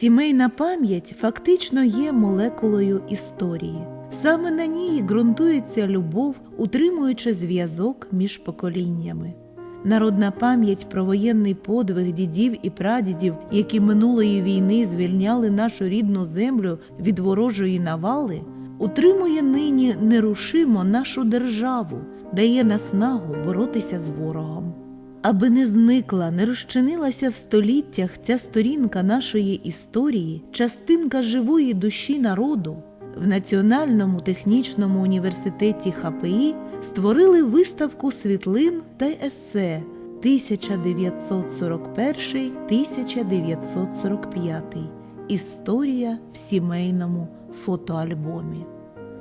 Сімейна пам'ять фактично є молекулою історії. Саме на ній ґрунтується любов, утримуючи зв'язок між поколіннями. Народна пам'ять про воєнний подвиг дідів і прадідів, які минулої війни звільняли нашу рідну землю від ворожої навали, утримує нині нерушимо нашу державу, дає наснагу боротися з ворогом. Аби не зникла, не розчинилася в століттях ця сторінка нашої історії, частинка живої душі народу, в Національному технічному університеті ХПІ створили виставку світлин та есе 1941-1945 Історія в сімейному фотоальбомі.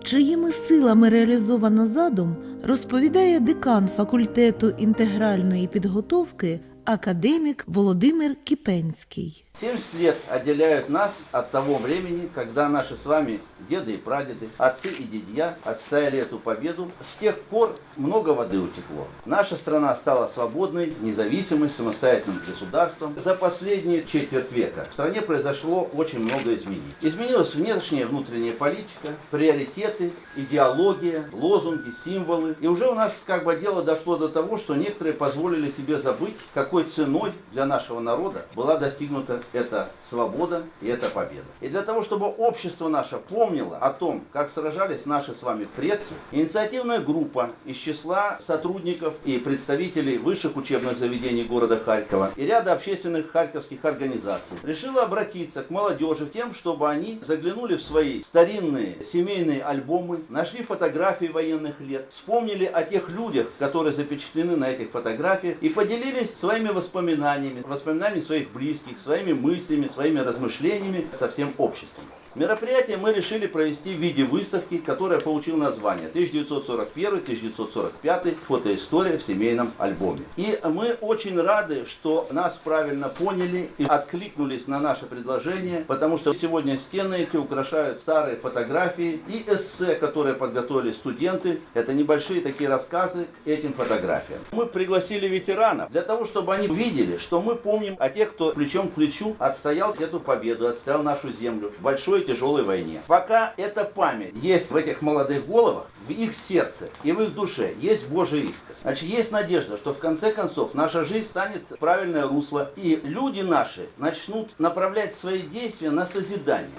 Чиїми силами реалізовано задум, розповідає декан факультету інтегральної підготовки академік Володимир Кіпенський. 70 лет отделяют нас от того времени, когда наши с вами деды и прадеды, отцы и дедья отстояли эту победу. С тех пор много воды утекло. Наша страна стала свободной, независимой, самостоятельным государством. За последние четверть века в стране произошло очень много изменений. Изменилась внешняя и внутренняя политика, приоритеты, идеология, лозунги, символы. И уже у нас как бы дело дошло до того, что некоторые позволили себе забыть, какой ценой для нашего народа была достигнута эта свобода и эта победа. И для того, чтобы общество наше помнило о том, как сражались наши с вами предки, инициативная группа из числа сотрудников и представителей высших учебных заведений города Харькова и ряда общественных харьковских организаций решила обратиться к молодежи тем, чтобы они заглянули в свои старинные семейные альбомы, нашли фотографии военных лет, вспомнили о тех людях, которые запечатлены на этих фотографиях и поделились своими воспоминаниями, воспоминаниями своих близких, своими мыслями, своими размышлениями со всем обществом. Мероприятие мы решили провести в виде выставки, которая получила название 1941-1945 фотоистория в семейном альбоме. И мы очень рады, что нас правильно поняли и откликнулись на наше предложение, потому что сегодня стены эти украшают старые фотографии и эссе, которые подготовили студенты. Это небольшие такие рассказы к этим фотографиям. Мы пригласили ветеранов для того, чтобы они видели, что мы помним о тех, кто плечом к плечу отстоял эту победу, отстоял нашу землю большой тяжелой войне. Пока эта память есть в этих молодых головах, в их сердце и в их душе есть Божий риск. Значит, есть надежда, что в конце концов наша жизнь станет в правильное русло, и люди наши начнут направлять свои действия на созидание.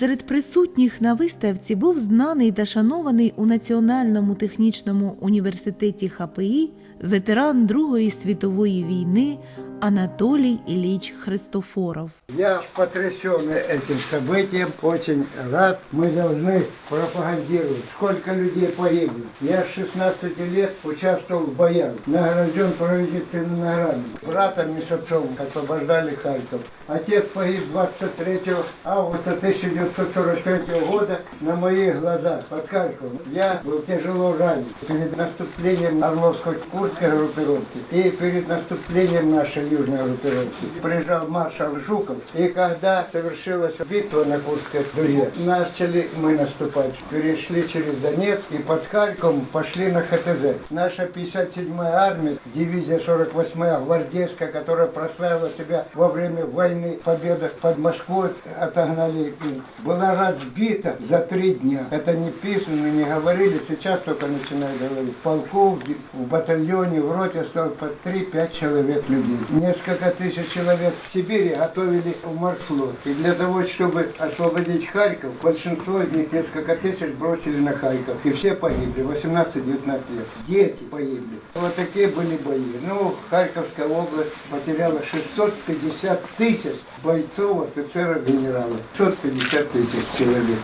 Серед присутніх на виставці був знаний та шанований у Національному технічному університеті ХПІ ветеран Другої світової війни Анатолій Ілліч Христофоров. Я потрясен этим событием, очень рад. Мы должны пропагандировать, сколько людей погибло. Я с 16 лет участвовал в боях, награжден правительственными наградами. Братом и с отцом освобождали Харьков. Отец погиб 23 августа 1945 года на моих глазах под Харьковом. Я был тяжело ранен перед наступлением Орловско-Курской группировки и перед наступлением нашей южной группировки. Приезжал маршал Жуков, и когда совершилась битва на Курской дуге, начали мы наступать. Перешли через Донецк и под Харьковом пошли на ХТЗ. Наша 57-я армия, дивизия 48-я гвардейская, которая прославила себя во время войны, победа под Москвой, отогнали была разбита за три дня. Это не писано, не говорили, сейчас только начинают говорить. В полку, в батальоне, в роте осталось по 3-5 человек людей. Несколько тысяч человек в Сибири готовили в маршрут. И для того, чтобы освободить Харьков, большинство из них, несколько тысяч, бросили на Харьков. И все погибли, 18-19 лет. Дети погибли. Вот такие были бои. Ну, Харьковская область потеряла 650 тысяч бойцов, офицеров, генералов. 650 тысяч человек.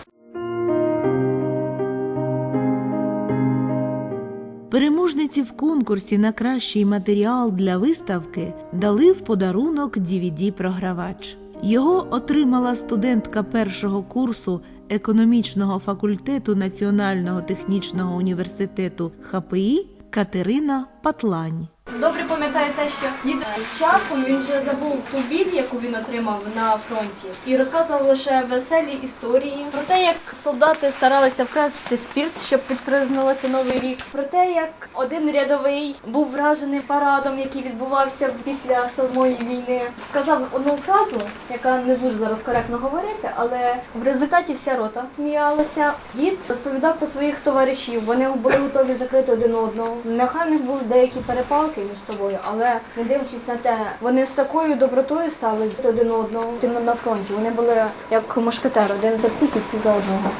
Переможниці в конкурсі на кращий матеріал для виставки дали в подарунок DVD-програвач. Його отримала студентка першого курсу економічного факультету Національного технічного університету ХПІ Катерина Патлань. Добре пам'ятаю те, що дід з часом він вже забув ту біль, яку він отримав на фронті, і розказував лише веселі історії про те, як солдати старалися вкрасти спірт, щоб відпразнувати новий рік. Про те, як один рядовий був вражений парадом, який відбувався після самої війни. Сказав одну фразу, яка не дуже зараз коректно говорити, але в результаті вся рота сміялася. Дід розповідав про своїх товаришів. Вони були готові закрити один одного. Нехай них були деякі перепалки між собою, але не дивлячись на те, вони з такою добротою ставились один одного Тим на фронті. Вони були як мушкетер, один за всіх і всі за одного.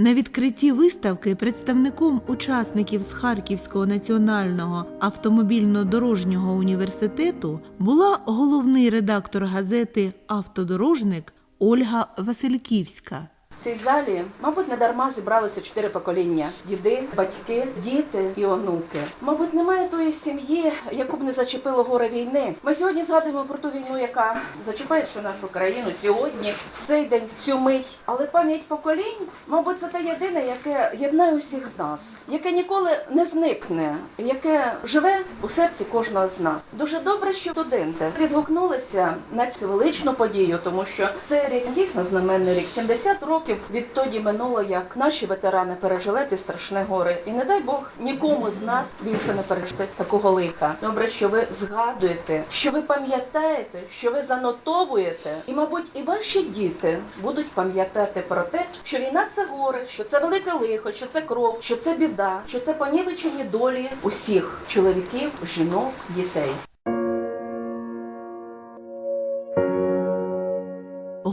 На відкритті виставки представником учасників з Харківського національного автомобільно-дорожнього університету була головний редактор газети Автодорожник Ольга Васильківська. Цій залі, мабуть, не дарма зібралися чотири покоління: діди, батьки, діти і онуки. Мабуть, немає тої сім'ї, яку б не зачепило горе війни. Ми сьогодні згадуємо про ту війну, яка зачіпає всю нашу країну сьогодні, в цей день, в цю мить. Але пам'ять поколінь, мабуть, це те єдине, яке єднає усіх нас, яке ніколи не зникне, яке живе у серці кожного з нас. Дуже добре, що студенти відгукнулися на цю величну подію, тому що це рік дійсно знаменний рік. 70 років відтоді минуло, як наші ветерани пережили ті страшне горе. І не дай Бог нікому з нас більше не пережити такого лиха. Добре, що ви згадуєте, що ви пам'ятаєте, що ви занотовуєте, і, мабуть, і ваші діти будуть пам'ятати про те, що війна це горе, що це велике лихо, що це кров, що це біда, що це понівечені долі усіх чоловіків, жінок, дітей.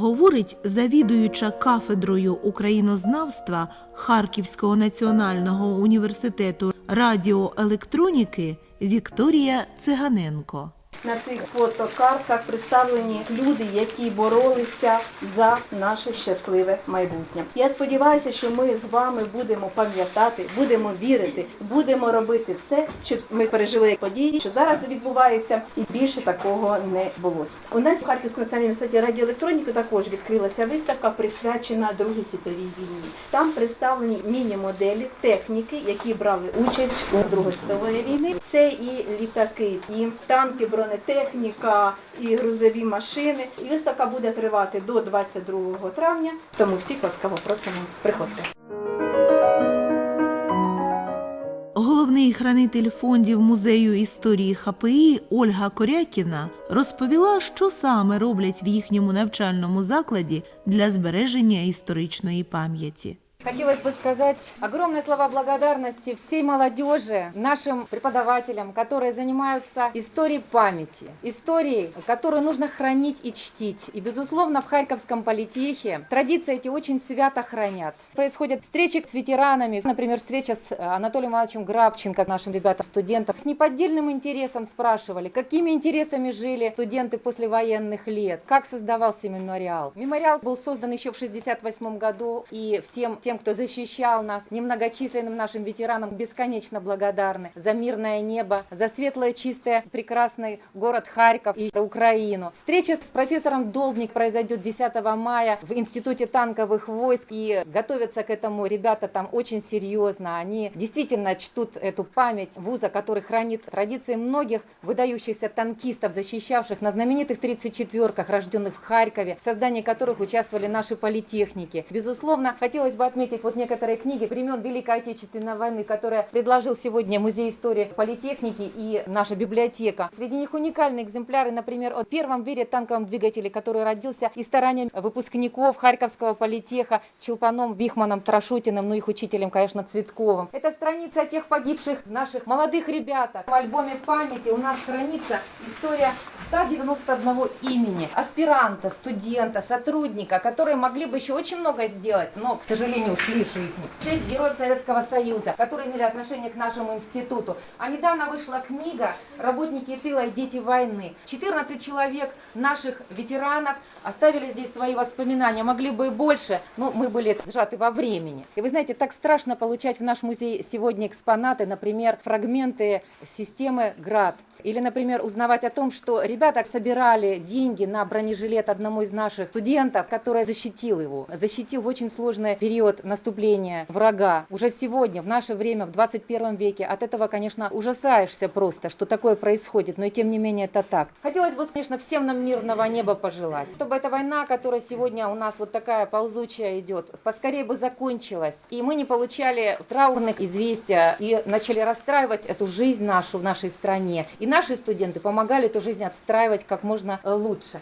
Говорить завідуюча кафедрою українознавства Харківського національного університету радіоелектроніки Вікторія Циганенко. На цих фотокартках представлені люди, які боролися за наше щасливе майбутнє. Я сподіваюся, що ми з вами будемо пам'ятати, будемо вірити, будемо робити все, щоб ми пережили події, що зараз відбувається, і більше такого не було. У нас в Харківському національному університеті радіоелектроніки також відкрилася виставка, присвячена Другій світовій війні. Там представлені міні-моделі техніки, які брали участь у Другої світової війни. Це і літаки, і танки, бронетехніка, і грузові машини. І виставка буде тривати до 22 травня. Тому всіх ласкаво просимо приходьте. Головний хранитель фондів музею історії ХПІ Ольга Корякіна розповіла, що саме роблять в їхньому навчальному закладі для збереження історичної пам'яті. Хотелось бы сказать огромные слова благодарности всей молодежи, нашим преподавателям, которые занимаются историей памяти, историей, которую нужно хранить и чтить. И, безусловно, в Харьковском политехе традиции эти очень свято хранят. Происходят встречи с ветеранами, например, встреча с Анатолием Ивановичем Грабченко, нашим ребятам-студентам. С неподдельным интересом спрашивали, какими интересами жили студенты после военных лет, как создавался мемориал. Мемориал был создан еще в 1968 году, и всем тем, кто защищал нас, немногочисленным нашим ветеранам бесконечно благодарны за мирное небо, за светлое, чистое, прекрасный город Харьков и Украину. Встреча с профессором Долбник произойдет 10 мая в Институте танковых войск, и готовятся к этому ребята там очень серьезно. Они действительно чтут эту память вуза, который хранит традиции многих выдающихся танкистов, защищавших на знаменитых 34-ках, рожденных в Харькове, в создании которых участвовали наши политехники. Безусловно, хотелось бы отметить вот некоторые книги времен Великой Отечественной войны, которые предложил сегодня Музей истории политехники и наша библиотека. Среди них уникальные экземпляры, например, о первом в мире танковом двигателе, который родился из стараний выпускников Харьковского политеха Челпаном, Вихманом, Трашутиным, ну их учителем, конечно, Цветковым. Это страница тех погибших наших молодых ребятах. В альбоме памяти у нас хранится история 191 имени, аспиранта, студента, сотрудника, которые могли бы еще очень много сделать, но, к сожалению, ушли из жизни. Шесть героев Советского Союза, которые имели отношение к нашему институту. А недавно вышла книга «Работники тыла и дети войны». 14 человек наших ветеранов оставили здесь свои воспоминания, могли бы и больше, но мы были сжаты во времени. И вы знаете, так страшно получать в наш музей сегодня экспонаты, например, фрагменты системы ГРАД. Или, например, узнавать о том, что ребята собирали деньги на бронежилет одному из наших студентов, который защитил его, защитил в очень сложный период наступления врага. Уже сегодня, в наше время, в 21 веке, от этого, конечно, ужасаешься просто, что такое происходит, но и тем не менее это так. Хотелось бы, конечно, всем нам мирного неба пожелать, чтобы эта война, которая сегодня у нас вот такая ползучая идет, поскорее бы закончилась, и мы не получали траурных известия и начали расстраивать эту жизнь нашу в нашей стране. И наши студенты помогали эту жизнь отстраивать как можно э, лучше.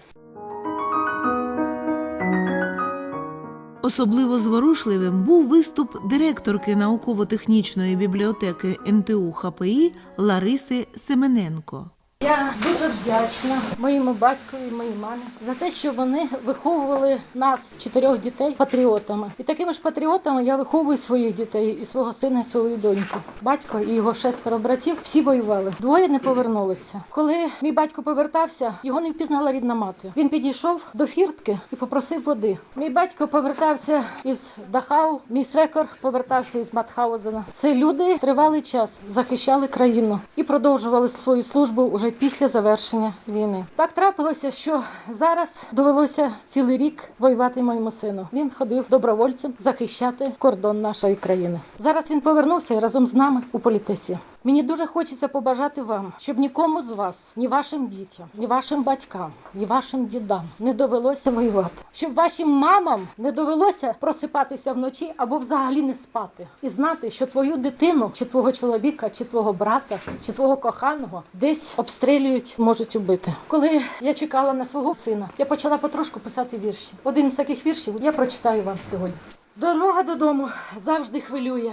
Особливо зворушливим був виступ директорки науково-технічної бібліотеки НТУ ХПІ Лариси Семененко. Я дуже вдячна моєму батькові, і моїй мамі за те, що вони виховували нас, чотирьох дітей, патріотами. І такими ж патріотами я виховую своїх дітей і свого сина, і свою доньку. Батько і його шестеро братів всі воювали. Двоє не повернулися. Коли мій батько повертався, його не впізнала рідна мати. Він підійшов до фіртки і попросив води. Мій батько повертався із Дахау, мій свекор повертався із Матхаузена. Це люди тривалий час захищали країну і продовжували свою службу уже після завершення війни. Так трапилося, що зараз довелося цілий рік воювати моєму сину. Він ходив добровольцем захищати кордон нашої країни. Зараз він повернувся разом з нами у політесі. Мені дуже хочеться побажати вам, щоб нікому з вас, ні вашим дітям, ні вашим батькам, ні вашим дідам не довелося воювати. Щоб вашим мамам не довелося просипатися вночі або взагалі не спати і знати, що твою дитину, чи твого чоловіка, чи твого брата, чи твого коханого десь обстрілюють, можуть убити. Коли я чекала на свого сина, я почала потрошку писати вірші. Один з таких віршів я прочитаю вам сьогодні. Дорога додому завжди хвилює.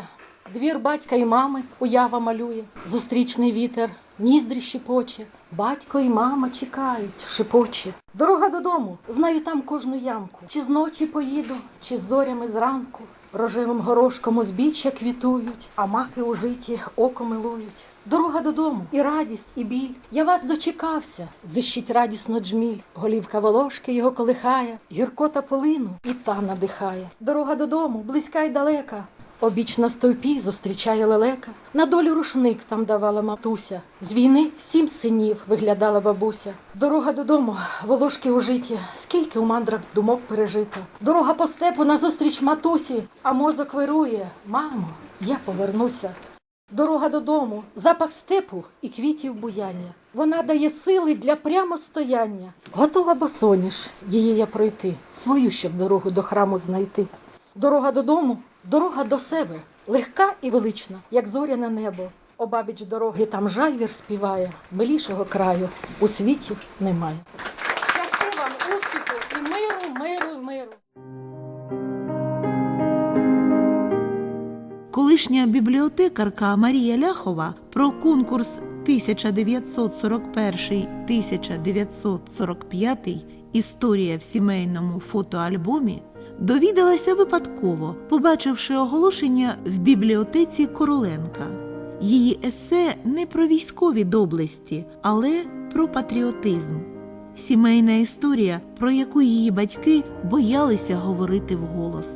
Двір батька і мами уява малює, зустрічний вітер, ніздрі щепоче, батько і мама чекають, шепоче. Дорога додому, знаю там кожну ямку. Чи з ночі поїду, чи з зорями зранку. Рожевим горошком узбіччя квітують, а маки у житі око милують. Дорога додому, і радість, і біль. Я вас дочекався, зищить радісно джміль. Голівка волошки його колихає, гіркота полину і та надихає. Дорога додому, близька й далека. Обіч на стовпі зустрічає лелека. На долю рушник там давала матуся. З війни сім синів виглядала бабуся. Дорога додому, волошки у скільки у мандрах думок пережито. Дорога по степу назустріч матусі, а мозок вирує. Мамо, я повернуся. Дорога додому, запах степу і квітів буяння. Вона дає сили для прямостояння. Готова босоніж її я пройти, свою щоб дорогу до храму знайти. Дорога додому, дорога до себе, легка і велична, як зоряне небо. Обабіч дороги там жайвір співає, милішого краю у світі немає. Щасти вам, успіху і миру, миру, миру. Колишня бібліотекарка Марія Ляхова про конкурс 1941-1945 Історія в сімейному фотоальбомі довідалася випадково, побачивши оголошення в бібліотеці Короленка. Її есе не про військові доблесті, але про патріотизм. Сімейна історія, про яку її батьки боялися говорити вголос.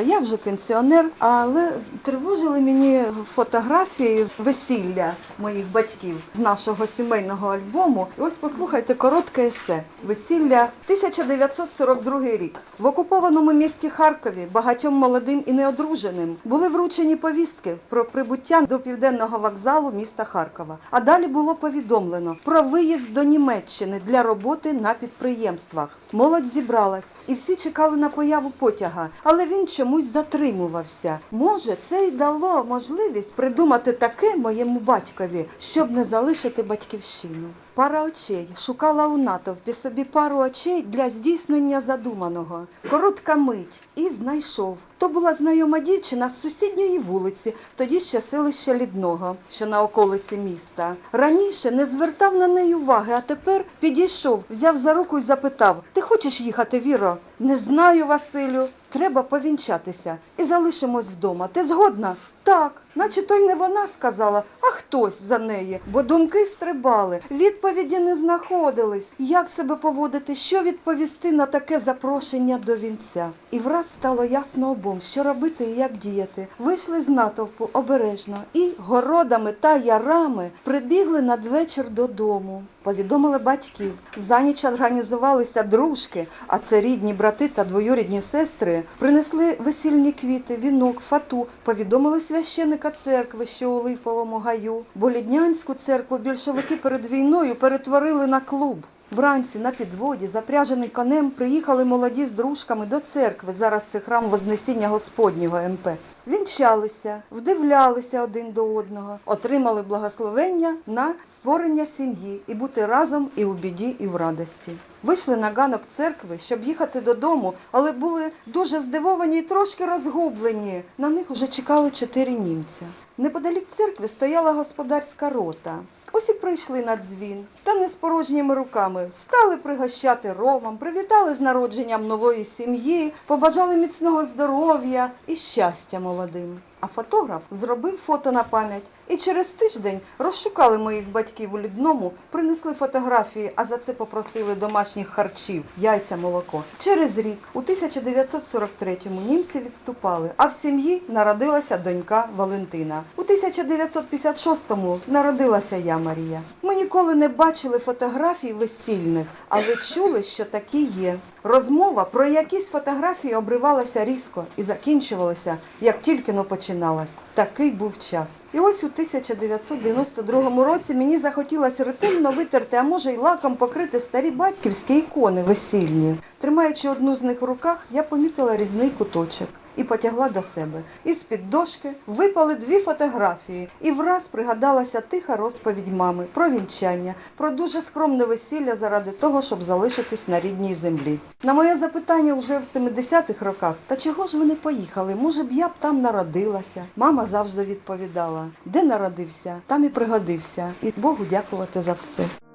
Я вже пенсіонер, але тривожили мені фотографії з весілля моїх батьків з нашого сімейного альбому. І ось послухайте коротке есе. Весілля 1942 рік. В окупованому місті Харкові багатьом молодим і неодруженим були вручені повістки про прибуття до південного вокзалу міста Харкова. А далі було повідомлено про виїзд до Німеччини для роботи на підприємствах. Молодь зібралась, і всі чекали на появу потяга, але він чомусь затримувався. Може, це й дало можливість придумати таке моєму батькові, щоб не залишити батьківщину. Пара очей шукала у натовпі собі пару очей для здійснення задуманого. Коротка мить і знайшов. То була знайома дівчина з сусідньої вулиці, тоді ще селища Лідного, що на околиці міста. Раніше не звертав на неї уваги, а тепер підійшов, взяв за руку і запитав: Ти хочеш їхати, Віро? Не знаю, Василю. Треба повінчатися і залишимось вдома. Ти згодна? так, наче то й не вона сказала, а хтось за неї, бо думки стрибали, відповіді не знаходились, як себе поводити, що відповісти на таке запрошення до вінця. І враз стало ясно обом, що робити і як діяти. Вийшли з натовпу обережно і городами та ярами прибігли надвечір додому. Повідомили батьків. За ніч організувалися дружки, а це рідні брати та двоюрідні сестри. Принесли весільні квіти, вінок, фату. Повідомили священика церкви, що у Липовому гаю. Боліднянську церкву більшовики перед війною перетворили на клуб. Вранці на підводі, запряжений конем, приїхали молоді з дружками до церкви. Зараз це храм Вознесіння Господнього МП. Вінчалися, вдивлялися один до одного, отримали благословення на створення сім'ї і бути разом і у біді, і в радості. Вийшли на ганок церкви, щоб їхати додому, але були дуже здивовані і трошки розгублені. На них уже чекали чотири німця. Неподалік церкви стояла господарська рота. Ось і прийшли на дзвін, та не з порожніми руками. Стали пригощати ромом, привітали з народженням нової сім'ї, побажали міцного здоров'я і щастя молодим. А фотограф зробив фото на пам'ять і через тиждень розшукали моїх батьків у Людному, принесли фотографії, а за це попросили домашніх харчів, яйця, молоко. Через рік, у 1943-му, німці відступали, а в сім'ї народилася донька Валентина. У 1956-му народилася я, Марія. Ми ніколи не бачили фотографій весільних, але чули, що такі є. Розмова про якісь фотографії обривалася різко і закінчувалася, як тільки но починалась. Такий був час. І ось у 1992 році мені захотілося ретельно витерти, а може й лаком покрити старі батьківські ікони весільні. Тримаючи одну з них в руках, я помітила різний куточок. І потягла до себе. Із-під дошки випали дві фотографії, і враз пригадалася тиха розповідь мами про вінчання, про дуже скромне весілля заради того, щоб залишитись на рідній землі. На моє запитання вже в 70-х роках, та чого ж ви не поїхали? Може б я б там народилася? Мама завжди відповідала, де народився, там і пригодився. І Богу дякувати за все.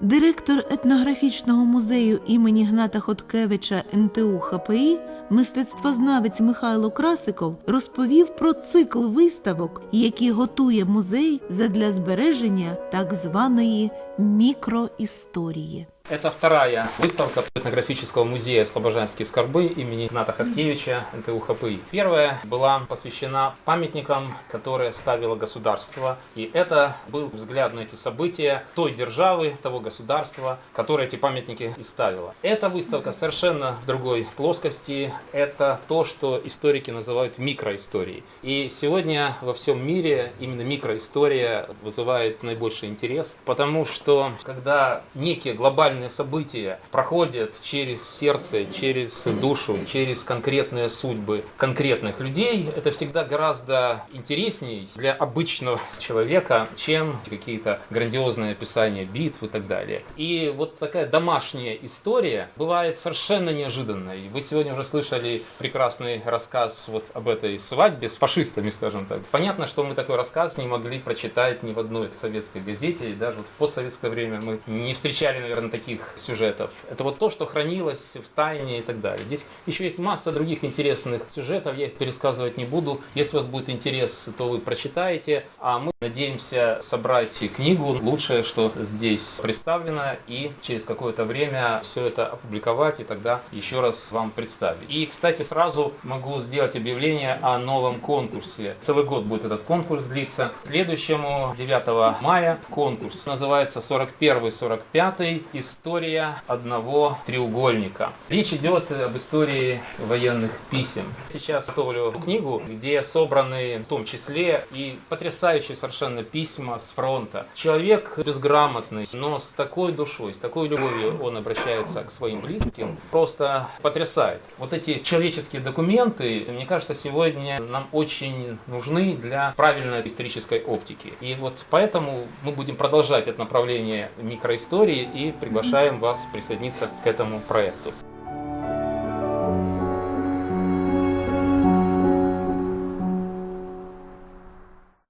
Директор етнографічного музею імені Гната Хоткевича НТУ ХПІ, мистецтвознавець Михайло Красиков розповів про цикл виставок, які готує музей задля збереження так званої мікроісторії. Это вторая выставка этнографического музея Слобожанские скорбы имени Ната Хаткевича НТУ ХПИ. Первая была посвящена памятникам, которые ставило государство. И это был взгляд на эти события той державы, того государства, которое эти памятники и ставило. Эта выставка совершенно в другой плоскости. Это то, что историки называют микроисторией. И сегодня во всем мире именно микроистория вызывает наибольший интерес, потому что когда некие глобальные события проходят через сердце, через душу, через конкретные судьбы конкретных людей, это всегда гораздо интересней для обычного человека, чем какие-то грандиозные описания битв и так далее. И вот такая домашняя история бывает совершенно неожиданной. Вы сегодня уже слышали прекрасный рассказ вот об этой свадьбе с фашистами, скажем так. Понятно, что мы такой рассказ не могли прочитать ни в одной советской газете, и даже вот в постсоветское время мы не встречали, наверное, таких сюжетов. Это вот то, что хранилось в тайне и так далее. Здесь еще есть масса других интересных сюжетов, я их пересказывать не буду. Если у вас будет интерес, то вы прочитаете, а мы надеемся собрать книгу, лучшее, что здесь представлено, и через какое-то время все это опубликовать и тогда еще раз вам представить. И, кстати, сразу могу сделать объявление о новом конкурсе. Целый год будет этот конкурс длиться. Следующему 9 мая конкурс называется 41-45 История одного треугольника. Речь идет об истории военных писем. Сейчас готовлю книгу, где собраны в том числе и потрясающие совершенно письма с фронта. Человек безграмотный, но с такой душой, с такой любовью он обращается к своим близким, просто потрясает. Вот эти человеческие документы, мне кажется, сегодня нам очень нужны для правильной исторической оптики. И вот поэтому мы будем продолжать это направление микроистории и приглашаем вас присоединиться к этому проекту.